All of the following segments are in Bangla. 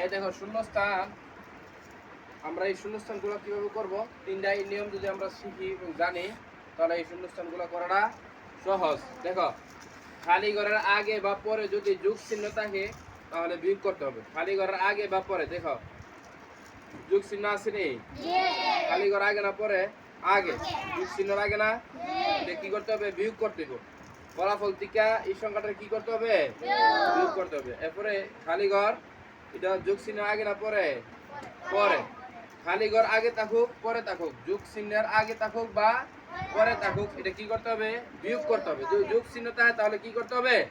এই দেখো শূন্যস্থান। আমরা এই শূন্যস্থানগুলো কীভাবে করব? তিনটা এই নিয়ম যদি আমরা শিখি এবং জানি তাহলে এই শূন্যস্থানগুলো করাটা সহজ। দেখো খালি ঘরের আগে বা পরে যদি যুগ চিহ্ন থাকে তাহলে বিয়োগ করতে হবে। খালি ঘরের আগে বা পরে দেখো। যুগ চিহ্ন খালি ঘর আগে না পরে? আগে। যুগ চিহ্ন আগে না কি করতে হবে? বিয়োগ করতে হবে। ফলাফল টিকা এই সংখ্যাটা কি করতে হবে? বিয়োগ করতে হবে। এরপরে খালি ঘর এটা যুগ চিহ্ন আগে না পরে? পরে। খালি ঘর আগে থাকুক, পরে থাকুক। যুগ চিহ্নের আগে থাকুক বা পরে থাকুক, এটা কি করতে হবে? বিয়োগ করতে হবে। যদি যুগ চিহ্ন থাকে, তাহলে কি করতে হবে?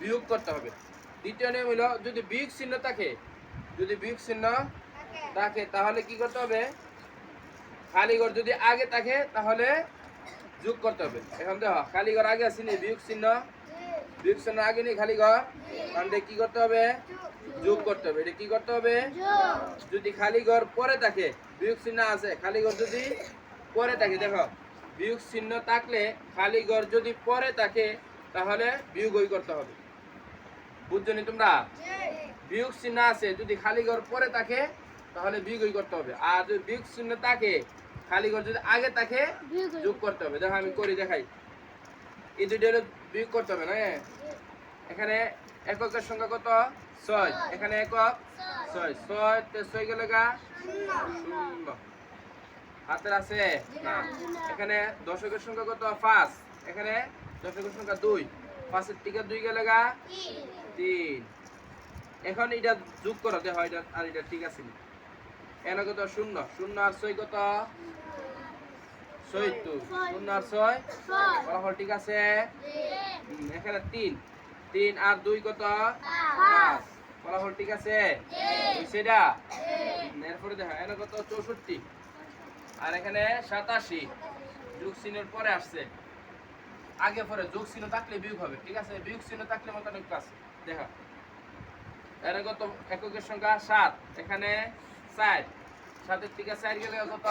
বিয়োগ করতে হবে। দ্বিতীয় নিয়ম হলো, যদি বিয়োগ চিহ্ন থাকে, যদি বিয়োগ চিহ্ন থাকে, তাহলে কি করতে হবে? খালি ঘর যদি আগে থাকে, তাহলে যোগ করতে হবে। এখন দেখো, খালি ঘর আগে আছে নি, বিয়োগ চিহ্ন চিহ্ন আগে নেই খালি ঘর? তাহলে কি করতে হবে? যোগ করতে হবে। এটা কি করতে হবে? যদি খালি ঘর পরে থাকে বিয়োগ চিহ্ন আছে। খালি ঘর যদি পরে থাকে দেখো বিয়োগ চিহ্ন থাকলে খালি ঘর যদি পরে থাকে তাহলে বিয়োগ ওই করতে হবে। বুঝছ নি তোমরা? বিয়োগ চিহ্ন আছে যদি খালি ঘর পরে থাকে তাহলে বিয়োগ ওই করতে হবে। আর যদি বিয়োগ চিহ্ন থাকে খালি ঘর যদি আগে থাকে যোগ করতে হবে। দেখো আমি করি দেখাই। এই দুইটা হলো বিয়োগ করতে হবে না এখানে এককের সংখ্যা কত? ছয়। এখানে একক ছয়। ছয়, তে ছয় গেলে গা? শূন্য। হাতের আছে? এখানে দশকের সংখ্যা কত? পাঁচ। এখানে দশকের সংখ্যা দুই। পাঁচের থেকে দুই গেলে গা? তিন। এখন এটা যোগ করো, দেখো এটা আর এটা ঠিক আছে নি? এখানে কত? শূন্য। শূন্য আর ছয় কত? চৈত্তর শূন্য আর ছয়? ফলাফল ঠিক আছে? এখানে তিন। তিন আর দুই কত? পাঁচ। ফলাফল ঠিক আছে? হইছে এরপরে দেখো এখানে কত? চৌষট্টি। আর এখানে সাতাশি। যুগ চিহ্নের পরে আসছে। আগে পরে যোগ চিহ্ন থাকলে বিয়োগ হবে ঠিক আছে? বিয়োগ চিহ্ন থাকলে মতো অনেক আছে দেখা। এর কত? এককের সংখ্যা সাত। এখানে চার। সাতের থেকে চার গেলে কত?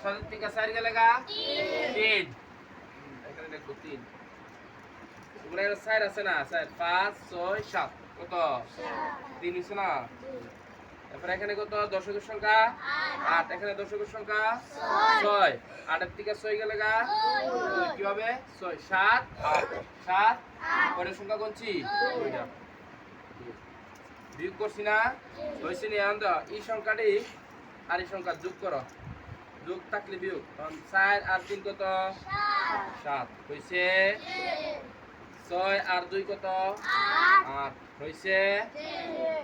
সাতের থেকে চার গেলে গা? তিন। এখানে চার আছে না? চার পাঁচ ছয় সাত। কত? তিন না? তারপরে এখানে কত? দশকের সংখ্যা? আট। এখানে দশকের সংখ্যা? ছয়। আটের থেকে ছয় গেলে গা? কি হবে ছয়। সাত। আট। সাত। পরের সংখ্যা দুইটা। বিয়োগ করছি না? হয়েছে নি আনন্দ এই সংখ্যাটি আর এই সংখ্যা যোগ করো। যোগ থাকলে বিয়োগ। তখন চার আর তিন কত? সাত। হয়েছে ছয় আর দুই কত? আট। হয়েছে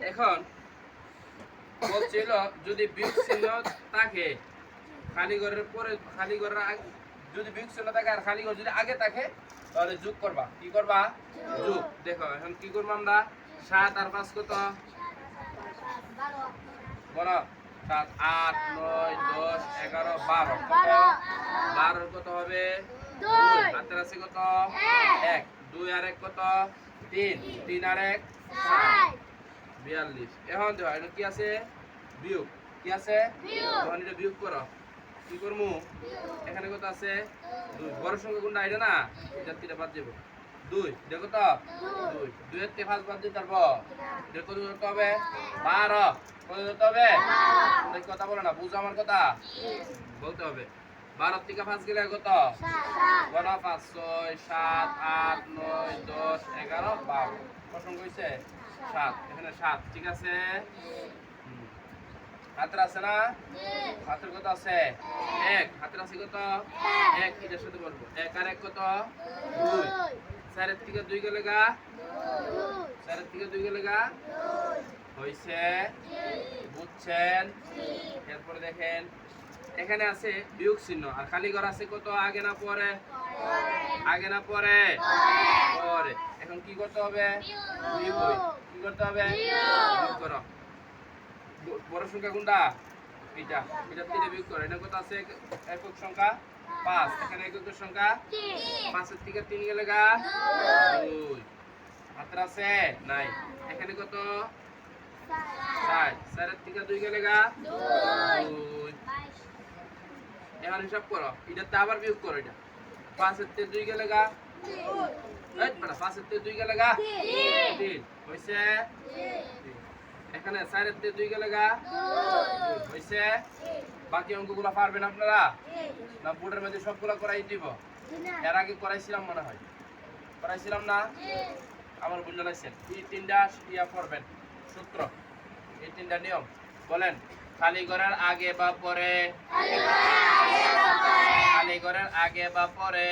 এখন বলছিল যদি বিয়োগ চিহ্ন থাকে, খালি ঘরের পরে খালি ঘরের আগে- যদি বিয়োগ চিহ্ন থাকে আর খালি ঘর যদি আগে থাকে, তাহলে যোগ করবা। কি করবা? যোগ। দেখো, এখন কি করব আমরা? সাত আর পাঁচ কত? বলো। সাত আট নয় দশ এগারো বারো। কত বারোর কত হবে? দুই। হাতের আছে কত? এক। দুই আর এক কত? তিন। তিন আর এক বিয়াল্লিশ। এখন দেখো এটা কি আছে? বিয়োগ। কি আছে? তখন এটা বিয়োগ করো। কি করব এখানে কত আছে? বড় সংখ্যা কোনটা? এটা না? এটা তিনটা বাদ দেবো দুই দেখো তো। দুই। দুইয়ের থেকে পাঁচ বাদ দিতে পারব এটা কত ধরতে হবে? বারো। কত ধরতে হবে? কথা বলে না বুঝো আমার কথা? বলতে হবে। বারো থেকে পাঁচ গেলে কত? বারো পাঁচ ছয় সাত আট নয় দশ এগারো বারো। প্রসঙ্গ হয়েছে সাত। এখানে সাত ঠিক আছে। হাতের আছে না? হাতের কত আছে? এক। হাতের আছে কত? এক। এটার সাথে বলব। এক আর এক কত? দুই। চারের থেকে দুই গেলে গা চারের থেকে দুই গেলে গা হয়েছে বুঝছেন এরপরে দেখেন, এখানে আছে বিয়োগ চিহ্ন। আর খালি ঘর আছে কত? আগে না পরে? আগে না পরে? পরে। এখন কি করতে হবে? কি করতে হবে? বড় সংখ্যা কোনটা? এটা। এটা তিনে বিয়োগ করো। এটা কত আছে? এক- একক সংখ্যা? পাঁচ এখানে এককের সংখ্যা? পাঁচের থেকে তিন গেলে গা? দুই। হাতের আছে? নাই। এখানে কত? চার। চারের থেকে দুই গেলে গা? দুই। এখন হিসাব করো। এটাতে আবার বিয়োগ করো এটা। পাঁচের থেকে দুই গেলে গা? বেটা, পাঁচের থেকে দুই গেলে গা? তিন। হয়েছে এখানে চারের দিয়ে দুই গেলে গা? হয়েছে বাকি অঙ্কগুলো পারবেন আপনারা? না, বোর্ডের মধ্যে সবগুলো করাই দিব। এর আগে করাইছিলাম মনে হয়। করাইছিলাম না? আমার বুঝতে লাগছেন এই তিনটা ইয়া করবেন, সূত্র। এই তিনটা নিয়ম। বলেন, খালি ঘরের আগে বা পরে? খালি ঘরের আগে বা পরে?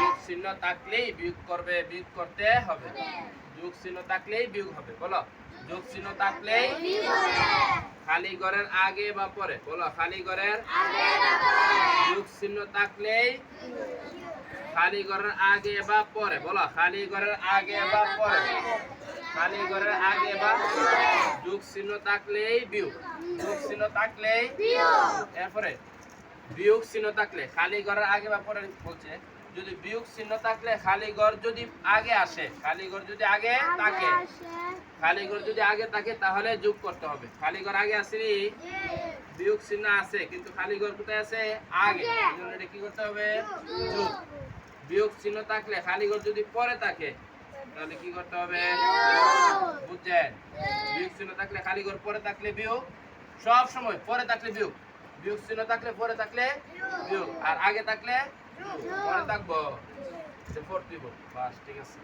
যোগ চিহ্ন থাকলেই বিয়োগ করবে, বিয়োগ করতে হবে। যোগ চিহ্ন থাকলেই বিয়োগ হবে, বলো? যোগ চিহ্ন থাকলেই খালি ঘরের আগে বা পরে বলো খালি ঘরের যোগ চিহ্ন থাকলেই খালি ঘরের আগে বা পরে বলো খালি ঘরের আগে বা পরে। খালি ঘরের আগে বা যোগ চিহ্ন থাকলেই বিয়োগ যোগ চিহ্ন থাকলেই এরপরে বিয়োগ চিহ্ন থাকলে খালি ঘরের আগে বা পরে বলছে। যদি বিয়োগ চিহ্ন থাকলে খালি ঘর যদি আগে আসে খালি ঘর যদি আগে থাকে খালি ঘর যদি আগে থাকে তাহলে যোগ করতে হবে। খালি ঘর আগে আসেনি বিয়োগ চিহ্ন আছে কিন্তু খালি ঘর কোথায় আছে? আগে। এটা কি করতে হবে? যোগ। বিয়োগ চিহ্ন থাকলে খালি ঘর যদি পরে থাকে তাহলে কি করতে হবে? বুঝছেন? বিয়োগ চিহ্ন থাকলে খালি ঘর পরে থাকলে বিয়োগ। সব সময় পরে থাকলে বিয়োগ। বিয়োগ চিহ্ন থাকলে পরে থাকলে বিয়োগ। আর আগে থাকলে থাকব। ফোর দিব। বাস ঠিক আছে।